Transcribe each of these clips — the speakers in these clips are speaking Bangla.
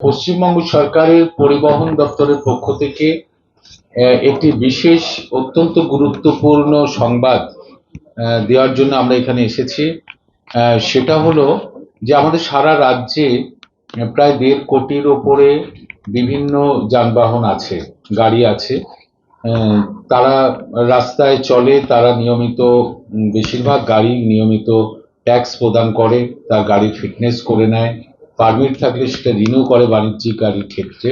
পশ্চিমবঙ্গ সরকারের পরিবহন দপ্তরের পক্ষ থেকে একটি বিশেষ, অত্যন্ত গুরুত্বপূর্ণ সংবাদ দেওয়ার জন্য আমরা এখানে এসেছি। সেটা হলো যে আমাদের সারা রাজ্যে প্রায় দেড় কোটির ওপরে বিভিন্ন যানবাহন আছে, গাড়ি আছে। তারা রাস্তায় চলে, তারা নিয়মিত বেশিরভাগ গাড়ি নিয়মিত ট্যাক্স প্রদান করে, তার গাড়ির ফিটনেস করে নেয়। পারমিট থাকলে সেটা রিনিউ করে বাণিজ্যিক গাড়ির ক্ষেত্রে।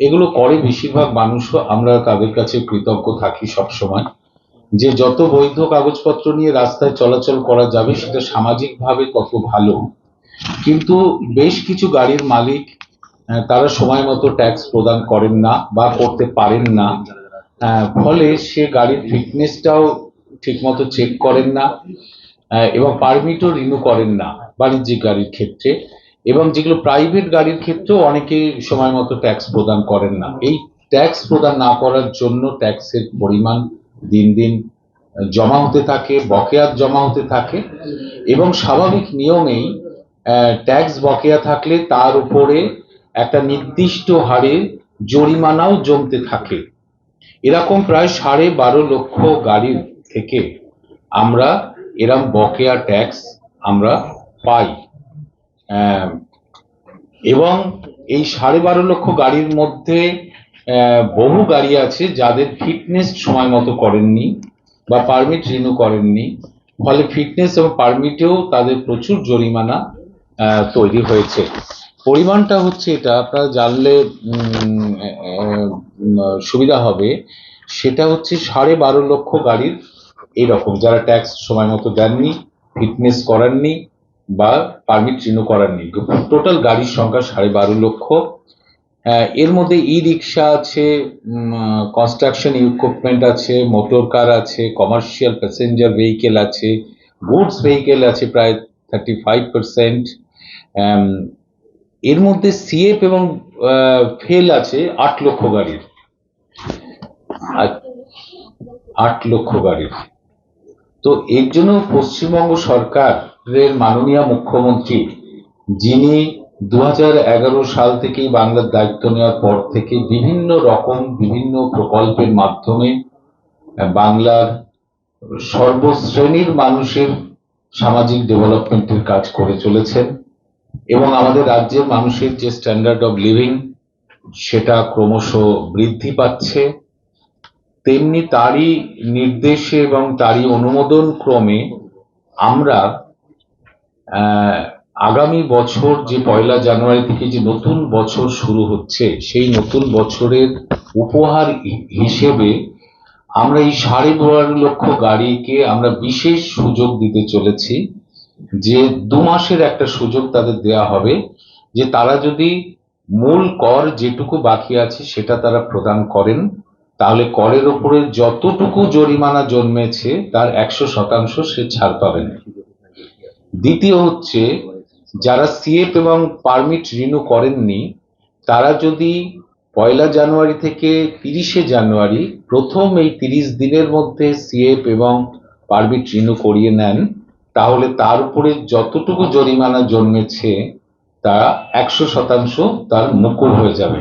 এগুলো করে বেশিরভাগ মানুষও, আমরা তাদের কাছে কৃতজ্ঞ থাকি সবসময়। যে যত বৈধ কাগজপত্র নিয়ে রাস্তায় চলাচল করা যাবে, সেটা সামাজিকভাবে তত ভালো। কিন্তু বেশ কিছু গাড়ির মালিক তারা সময় মতো ট্যাক্স প্রদান করেন না বা করতে পারেন না। ফলে সে গাড়ির ফিটনেসটাও ঠিকমতো চেক করেন না এবং পারমিটও রিনিউ করেন না বাণিজ্যিক গাড়ির ক্ষেত্রে। এবং যেগুলো প্রাইভেট গাড়ির ক্ষেত্রেও অনেকে সময় মতো ট্যাক্স প্রদান করেন না। এই ট্যাক্স প্রদান না করার জন্য ট্যাক্সের পরিমাণ দিন দিন জমা হতে থাকে, বকেয়াত জমা হতে থাকে এবং স্বাভাবিক নিয়মেই ট্যাক্স বকেয়া থাকলে তার উপরে একটা নির্দিষ্ট হারে জরিমানাও জমতে থাকে। এরকম প্রায় সাড়ে বারো লক্ষ গাড়ির থেকে আমরা এরম বকেয়া ট্যাক্স আমরা পাই। এবং এই সাড়ে বারো লক্ষ গাড়ির মধ্যে বহু গাড়ি আছে যাদের ফিটনেস সময় মতো করেননি বা পারমিট রিনিউ করেননি। ফলে ফিটনেস এবং পারমিটেও তাদের প্রচুর জরিমানা তৈরি হয়েছে। পরিমাণটা হচ্ছে এটা, আপনারা জানলে সুবিধা হবে। সেটা হচ্ছে সাড়ে বারো লক্ষ গাড়ির এইরকম যারা ট্যাক্স সময় মতো দেননি ফিটনেস করাননি বা পারমিট রিনিউ করাননি টোটাল গাড়ির সংখ্যা সাড়ে বারো লক্ষ। এর মধ্যে ই রিক্সা আছে কনস্ট্রাকশন ইকুইপমেন্ট আছে মোটর কার আছে কমার্শিয়াল প্যাসেঞ্জার ভেহিকেল আছে গুডস ভেহিকেল আছে প্রায় থার্টি ফাইভ পার্সেন্ট এর মধ্যে সিএফ এবং ফেল আছে আট লক্ষ গাড়ির। আট লক্ষ গাড়ির। তো এর জন্য পশ্চিমবঙ্গ সরকারের মাননীয় মুখ্যমন্ত্রী, যিনি দু হাজার এগারো সাল থেকেই বাংলার দায়িত্ব নেওয়ার পর থেকে বিভিন্ন রকম বিভিন্ন প্রকল্পের মাধ্যমে বাংলার সর্বশ্রেণীর মানুষের সামাজিক ডেভেলপমেন্টের কাজ করে চলেছেন এবং আমাদের রাজ্যের মানুষের যে স্ট্যান্ডার্ড অফ লিভিং সেটা ক্রমশ বৃদ্ধি পাচ্ছে। তেমনি তারই নির্দেশে এবং তারই অনুমোদন ক্রমে আমরা আগামী বছর যে পয়লা জানুয়ারি থেকে যে নতুন বছর শুরু হচ্ছে, সেই নতুন বছরের উপহার হিসেবে আমরা এই সাড়ে বারো লক্ষ গাড়িকে আমরা বিশেষ সুযোগ দিতে চলেছি যে দু মাসের একটা সুযোগ তাদের দেয়া হবে, যে তারা যদি মূল কর যেটুকু বাকি আছে সেটা তারা প্রদান করেন, তাহলে করের ওপরে যতটুকু জরিমানা জন্মেছে তার একশো শতাংশ সে ছাড় পাবেন। দ্বিতীয় হচ্ছে, যারা সিএফ এবং পারমিট রিনিউ করেননি, তারা যদি পয়লা জানুয়ারি থেকে তিরিশে জানুয়ারি প্রথম এই তিরিশ দিনের মধ্যে সিএফ এবং পারমিট রিনিউ করিয়ে নেন, তাহলে তার উপরে যতটুকু জরিমানা জন্মেছে, তা একশো শতাংশ তার মুকুব হয়ে যাবে।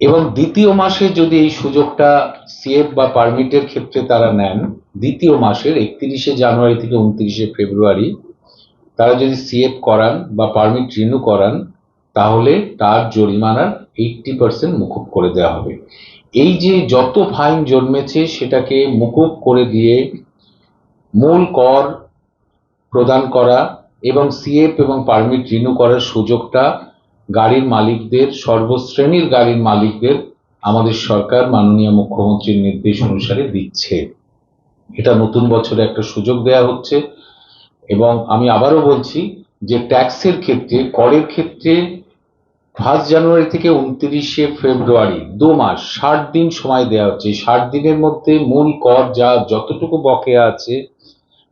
এবং দ্বিতীয় মাসে যদি এই সুযোগটা সিএফ বা পারমিটের ক্ষেত্রে তারা নেন দ্বিতীয় মাসের একত্রিশে জানুয়ারি থেকে উনত্রিশে ফেব্রুয়ারি তারা যদি সিএফ করান বা পারমিট রিনিউ করান, তাহলে তার জরিমানার এইটটি পার্সেন্ট মুকুব করে দেওয়া হবে। এই যে যত ফাইন জন্মেছে, সেটাকে মুকুব করে দিয়ে মূল কর প্রদান করা এবং সিএফ এবং পারমিট রিনিউ করার সুযোগটা গাড়ির মালিকদের, সর্বশ্রেণীর গাড়ির মালিকদের আমাদের সরকার, মাননীয় মুখ্যমন্ত্রীর নির্দেশ অনুসারে দিচ্ছে। এটা নতুন বছরে একটা সুযোগ দেয়া হচ্ছে। এবং আমি আবারও বলছি যে ট্যাক্সের ক্ষেত্রে, করের ক্ষেত্রে ফার্স্ট জানুয়ারি থেকে উনত্রিশে ফেব্রুয়ারি দু মাস, ষাট দিন সময় দেওয়া হচ্ছে। ষাট দিনের মধ্যে মূল কর যা যতটুকু বকেয়া আছে,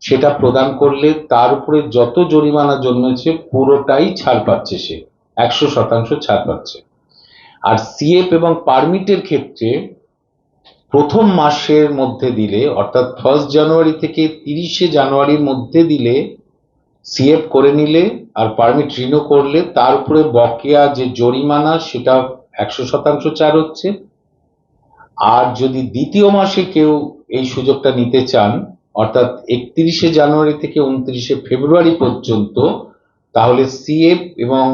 সেটা প্রদান করলে তার উপরে যত জরিমানা জন্মেছে, পুরোটাই ছাড় পাচ্ছে সে। একশো শতাংশ ছাড় পাচ্ছে। আর সিএফ এবং পারমিটের ক্ষেত্রে প্রথম মাসের মধ্যে দিলে, অর্থাৎ ফার্স্ট জানুয়ারি থেকে তিরিশে জানুয়ারির মধ্যে দিলে সিএফ করে নিলে আর পারমিট রিনিউ করলে, তার উপরে বকেয়া যে জরিমানা, সেটা একশো শতাংশ ছাড় হচ্ছে। আর যদি দ্বিতীয় মাসে কেউ এই সুযোগটা নিতে চান, অর্থাৎ একত্রিশে জানুয়ারি থেকে উনত্রিশে ফেব্রুয়ারি পর্যন্ত, তাহলে সিএফ এবং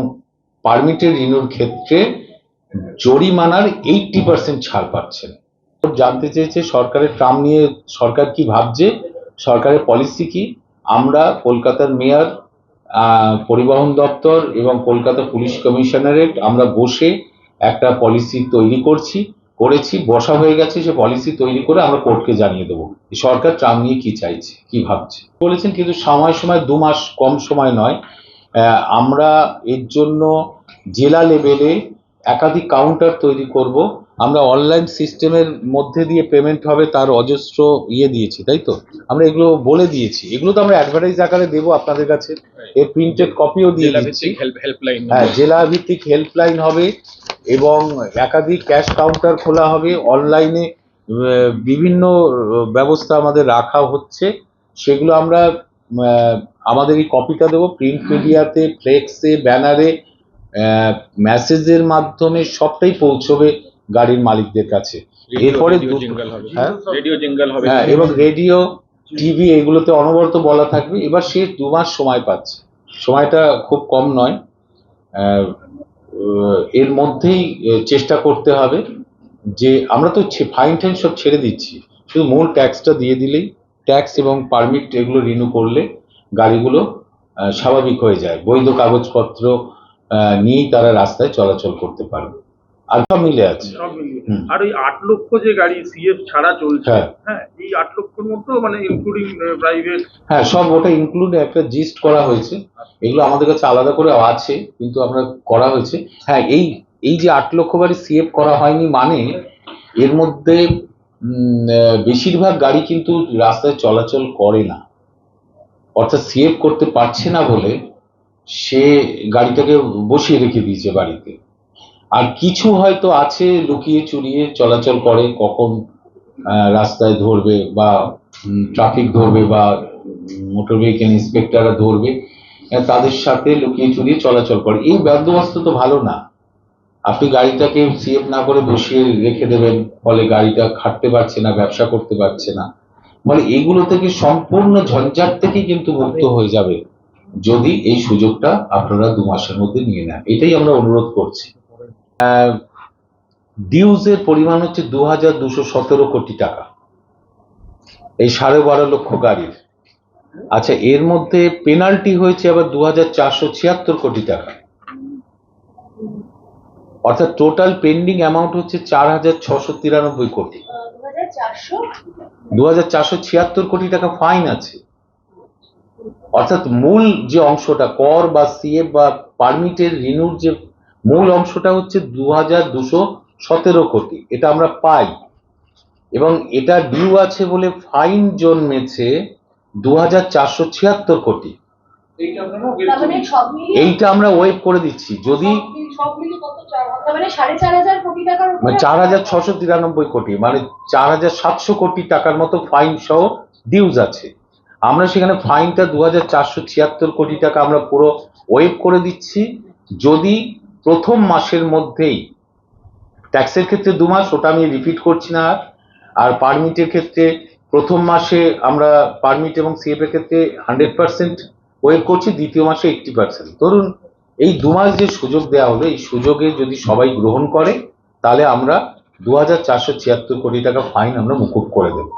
পারমিটের রিনিউর ক্ষেত্রে জরিমানার এইটটি পার্সেন্ট ছাড় পাচ্ছেন। জানতে চেয়েছে সরকারের ট্রাম নিয়ে সরকার কি ভাবছে, সরকারের পলিসি কি? আমরা কলকাতার মেয়র পরিবহন দপ্তর এবং কলকাতা পুলিশ কমিশনারেট আমরা বসে একটা পলিসি তৈরি করছি, করেছি, বসা হয়ে গেছে সে পলিসি তৈরি করে আমরা কোর্টকে জানিয়ে দেবো সরকার ট্রাম নিয়ে কি চাইছে, কি ভাবছে। বলেছেন কিন্তু সময় সময় দু মাস কম সময় নয় আমরা এর জন্য জেলা লেভেলে একাধিক কাউন্টার তৈরি করব আমরা অনলাইন সিস্টেমের মধ্যে দিয়ে পেমেন্ট হবে তার অজস্র ইয়ে দিয়েছি তাই তো? আমরা এগুলো বলে দিয়েছি। এগুলো তো আমরা অ্যাডভার্টাইজ আকারে দেবো আপনাদের কাছে। এর প্রিন্টেড কপিও দিয়ে দিচ্ছি। হ্যাঁ জেলা ভিত্তিক হেল্পলাইন হবে এবং একাধিক ক্যাশ কাউন্টার খোলা হবে। অনলাইনে বিভিন্ন ব্যবস্থা আমাদের রাখা হচ্ছে। সেগুলো আমরা আমাদের এই কপিটা দেবো। প্রিন্ট মিডিয়াতে ফ্লেক্সে ব্যানারে মেসেজের মাধ্যমে সবটাই পৌঁছবে। গাড়ির মালিকদের কাছে। এরপরে হ্যাঁ? হ্যাঁ এবং রেডিও টিভি এগুলোতে অনবরত বলা থাকবে। এবার সে দু মাস সময় পাচ্ছে। সময়টা খুব কম নয়। এর মধ্যেই চেষ্টা করতে হবে যে আমরা তো ফাইন টাইন সব ছেড়ে দিচ্ছি। শুধু মূল ট্যাক্সটা দিয়ে দিলেই ট্যাক্স এবং পারমিট এগুলো রিনিউ করলে গাড়িগুলো স্বাভাবিক হয়ে যায়। বৈধ কাগজপত্র নিয়েই তারা রাস্তায় চলাচল করতে পারবে। আর সব মিলে আছে। সব হুম। আর ওই আট লক্ষ যে গাড়ি সিএফ ছাড়া চলছে হ্যাঁ। হ্যাঁ এই আট লক্ষর মধ্যেও মানে ইনক্লুডিং প্রাইভেট হ্যাঁ সব ওটা ইনক্লুড একটা জিস্ট করা হয়েছে। এগুলো আমাদের কাছে আলাদা করে আছে কিন্তু আমরা করা হয়েছে। হ্যাঁ এই এই যে আট লক্ষ বাড়ি সিএফ করা হয়নি মানে এর মধ্যে বেশিরভাগ গাড়ি কিন্তু রাস্তায় চলাচল করে না। অর্থাৎ সিএফ করতে পারছে না বলে সে গাড়িটাকে বসিয়ে রেখে দিয়েছে বাড়িতে। আর কিছু হয়তো আছে লুকিয়ে চুরিয়ে চলাচল করে কখন রাস্তায় ধরবে বা ট্রাফিক ধরবে বা মোটর ভেহিকেল ইন্সপেক্টররা ধরবে তাদের সাথে লুকিয়ে চুরিয়ে চলাচল করে। এই বন্দোবস্ত তো ভালো না। আপনি গাড়িটাকে সিএফ না করে বসিয়ে রেখে দেবেন, ফলে গাড়িটা খাটতে পারছে না, ব্যবসা করতে পারছে না। ফলে এগুলো থেকে সম্পূর্ণ ঝঞ্ঝাট থেকে কিন্তু মুক্ত হয়ে যাবে, যদি এই সুযোগটা আপনারা দু মাসের মধ্যে নিয়ে নেন। এটাই আমরা অনুরোধ করছি। ডিউজের পরিমাণ হচ্ছে দু হাজার দুশো সতেরো কোটি টাকা। এই সাড়ে বারো লক্ষ গাড়ির। আচ্ছা এর মধ্যে পেনাল্টি হয়েছে আবার দু হাজার চারশো ছিয়াত্তর কোটি টাকা। অর্থাৎ টোটাল পেন্ডিং অ্যামাউন্ট হচ্ছে চার হাজার ছশো তিরানব্বই কোটি। দু হাজার চারশো ছিয়াত্তর কোটি টাকা ফাইন আছে। অর্থাৎ মূল যে অংশটা, কর বা সিএফ বা পারমিটের রিনিউর যে মূল অংশটা হচ্ছে দু হাজার দুশো সতেরো কোটি। এটা আমরা পাই। এবং এটা ডিউ আছে বলে ফাইন জন্মেছে দু হাজার চারশো ছিয়াত্তর কোটি। তার মানে এইটা আমরা ওয়েভ করে দিচ্ছি। যদি চার মানে হাজার মানে ছশো তিরানব্বই কোটি মানে চার হাজার সাতশো কোটি টাকার মতো ফাইন সহ ডিউজ আছে। আমরা সেখানে ফাইনটা দু হাজার চারশো ছিয়াত্তর কোটি টাকা আমরা পুরো ওয়েভ করে দিচ্ছি। যদি প্রথম মাসের মধ্যেই ট্যাক্সের ক্ষেত্রে দু মাস, ওটা আমি রিপিট করছি না আর। পারমিটের ক্ষেত্রে প্রথম মাসে আমরা পারমিট এবং সিএফ এর ক্ষেত্রে হান্ড্রেড পার্সেন্ট ওয়েভ করছি, দ্বিতীয় মাসে এইটটি পার্সেন্ট ধরুন, এই দু মাস যে সুযোগ দেওয়া হলো, এই সুযোগে যদি সবাই গ্রহণ করে, তাহলে আমরা দু হাজার চারশো ছিয়াত্তর কোটি টাকা ফাইন আমরা মুকুব করে দেবো।